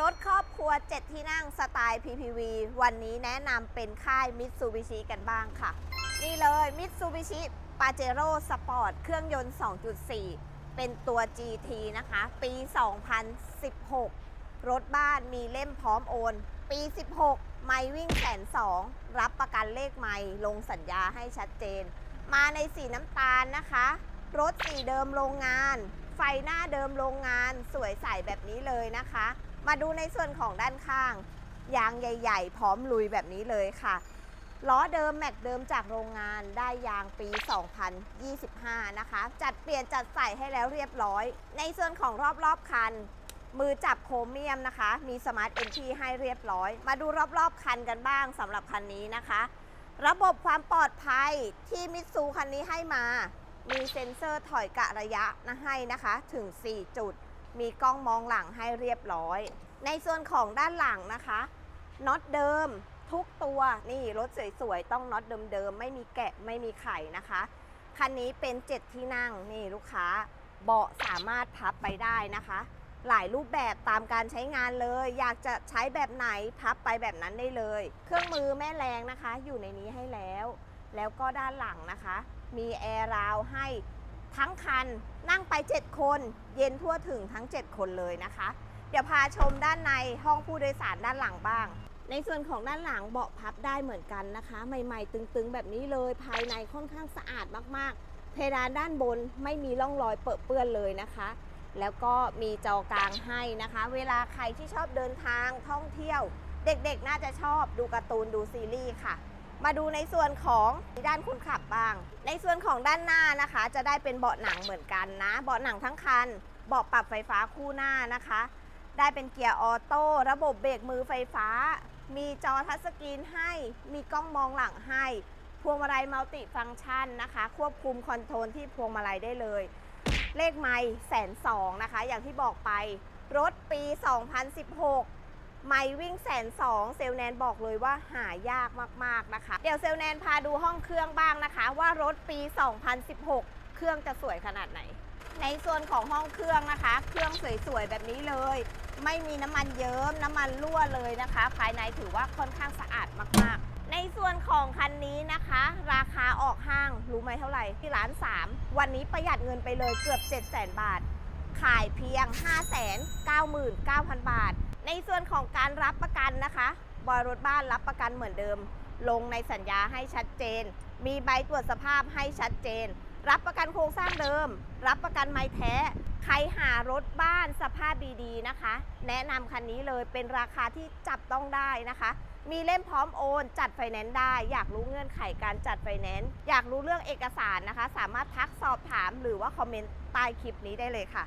รถครอบครัว 7 ที่นั่งสไตล์ PPV วันนี้แนะนำเป็นค่าย Mitsubishi กันบ้างค่ะ นี่เลย Mitsubishi Pajero Sport เครื่องยนต์ 2.4 เป็นตัว GT นะคะ ปี 2016 รถบ้านมีเล่มพร้อมโอน ปี 16 ไม่วิ่งแสนสองรับประกันเลขไม่ลงสัญญาให้ชัดเจน มาในสีน้ำตาลนะคะ รถสีเดิมโรงงาน ไฟหน้าเดิมโรงงานสวยใสแบบนี้เลยนะคะ มาดูในส่วนของด้านข้าง ยางใหญ่ ๆ พร้อมลุยแบบนี้เลยค่ะล้อเดิมแม็กเดิมจากโรงงานได้ยางปี 2025 นะคะ จัดเปลี่ยนจัดใส่ให้แล้วเรียบร้อย ในส่วนของรอบๆคัน มือจับโครเมียมนะคะ มีสมาร์ทเอนทีให้เรียบร้อย มาดูรอบๆคันกันบ้างสำหรับคันนี้นะคะ ระบบความปลอดภัยที่มิตซูคันนี้ให้มา มีเซ็นเซอร์ถอยกะระยะนะให้นะคะถึง 4 จุด มีกล้องมองหลังให้เรียบร้อย ในส่วนของด้านหลังนะคะน็อตเดิมทุกตัวนี่รถสวยๆ ต้องน็อตเดิมๆ ไม่มีแกะไม่มีไข่นะคะ คันนี้เป็น 7 ที่นั่งนี่ลูกค้าเบาะสามารถพับไปได้นะคะ หลายรูปแบบตามการใช้งานเลย อยากจะใช้แบบไหนพับไปแบบนั้นได้เลย เครื่องมือแม่แรงนะคะ อยู่ในนี้ให้แล้ว แล้วก็ด้านหลังนะคะ มีแอร์ราวให้ ทั้งคันนั่งไป 7 คน เย็นทั่วถึงทั้ง 7 คนเลยนะคะ เดี๋ยวพาชมด้านในห้องผู้โดยสารด้านหลังบ้าง ในส่วนของด้านหลังเบาะพับได้เหมือนกันนะคะ ใหม่ๆ ตึงๆ แบบนี้เลยภายในค่อนข้างสะอาดมากๆ เพดานด้านบนไม่มีร่องรอยเปื้อนเปื้อนเลยนะคะ แล้วก็มีจอกลางให้นะคะ เวลาใครที่ชอบเดินทางท่องเที่ยว เด็กๆน่าจะชอบดูการ์ตูนดูซีรีส์ค่ะ มาดูในส่วนของด้านคนขับบ้าง ในส่วนของด้านหน้านะคะ จะได้เป็นเบาะหนังเหมือนกันนะ เบาะหนังทั้งคัน เบาะปรับไฟฟ้าคู่หน้านะคะ ได้เป็นเกียร์ออโต้ ระบบเบรกมือไฟฟ้า มีจอทัชสกรีนให้ มีกล้องมองหลังให้ พวงมาลัยมัลติฟังก์ชันนะคะ ควบคุมคอนโทรลที่พวงมาลัยได้เลย เลขไม่แสนสองนะคะ อย่างที่บอกไป รถปี 2016 ไม่วิ่งแสนสองเซลแนนบอกเลยว่าหายากมากๆนะคะ เดี๋ยวเซลแนนพาดูห้องเครื่องบ้างนะคะ ว่ารถปี 2016 เครื่องจะสวยขนาดไหน ในส่วนของห้องเครื่องนะคะ เครื่องสวยๆแบบนี้เลย ไม่มีน้ำมันเยิ้มน้ำมันรั่วเลยนะคะ ภายในถือว่าค่อนข้างสะอาดมากๆ ในส่วนของคันนี้นะคะ ราคาออกห้างรู้ไหมเท่าไหร่ที่ร้าน3วันนี้ประหยัดเงินไปเลยเกือบ 7 0 0 0 0 0 บาท ขายเพียง 599,000 บาท ในส่วนของการรับประกันนะคะบอยรถบ้านรับประกันเหมือนเดิม ลงในสัญญาให้ชัดเจน มีใบตรวจสภาพให้ชัดเจน รับประกันโครงสร้างเดิม รับประกันไม้แท้ ใครหารถบ้านสภาพดีๆนะคะ แนะนำคันนี้เลยเป็นราคาที่จับต้องได้นะคะ มีเล่มพร้อมโอนจัดไฟแนนซ์ได้ อยากรู้เงื่อนไขการจัดไฟแนนซ์อยากรู้เรื่องเอกสารนะคะ สามารถทักสอบถามหรือว่าคอมเมนต์ใต้คลิปนี้ได้เลยค่ะ